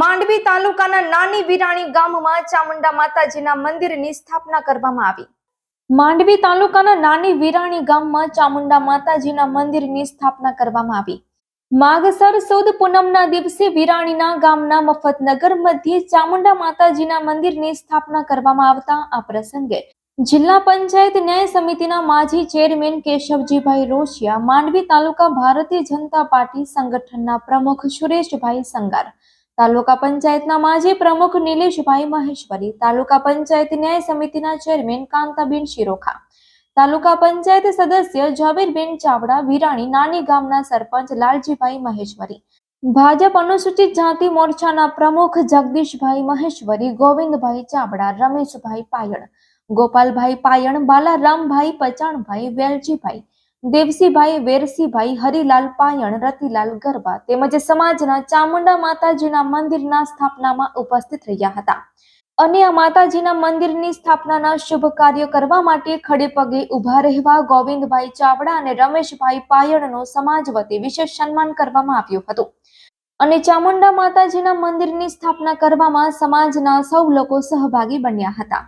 માંડવી તાલુકાના નાની વિરાણી ગામમાં ચામુંડા માતાજીના મંદિરની સ્થાપના કરવામાં આવી. માંડવી તાલુકાના નાની વિરાણી ગામમાં ચામુંડા માતાજીના મંદિરની સ્થાપના કરવામાં આવી. માગસર સુદ પૂનમના દિવસે વિરાણીના ગામના મફતનગર મધ્યે ચામુંડા માતાજીના મંદિરની સ્થાપના કરવામાં આવતા આ પ્રસંગે જિલ્લા પંચાયત ન્યાય સમિતિના માજી ચેરમેન કેશવજીભાઈ રોશિયા, માંડવી તાલુકા ભારતીય જનતા પાર્ટી સંગઠનના પ્રમુખ સુરેશભાઈ સંગાર તાલુકા પંચાયતના માજી પ્રમુખ નિલેશભાઈ મહેશ્વરી, તાલુકા પંચાયત ન્યાય સમિતિના ચેરમેન કાંતાબેન શિરોખા, તાલુકા પંચાયત સદસ્ય ઝાબીરબેન ચાવડા, વિરાણી નાની ગામના સરપંચ લાલજીભાઈ મહેશ્વરી, ભાજપ અનુસૂચિત જાતિ મોરચાના પ્રમુખ જગદીશભાઈ મહેશ્વરી, ગોવિંદભાઈ ચાવડા, રમેશભાઈ પાયણ, ગોપાલભાઈ પાયણ, બાલારામભાઈ પચાણભાઈ, વેલજીભાઈ દેવસીભાઈ વેરસીભાઈ, હરિલાલ પાયણ, રતિલાલ ગરબા તેમજ સમાજના ચામુંડા માતાજીના મંદિરના સ્થાપનામાં ઉપસ્થિત રહ્યા હતા. અને આ માતાજીના મંદિરની સ્થાપનાના શુભ કાર્ય કરવા માટે ખડે પગે ઊભા રહેવા ગોવિંદભાઈ ચાવડા અને રમેશભાઈ પાયણનો સમાજ વતી વિશેષ સન્માન કરવામાં આવ્યું હતું. અને ચામુંડા માતાજીના મંદિરની સ્થાપના કરવામાં સમાજના સૌ લોકો સહભાગી બન્યા હતા.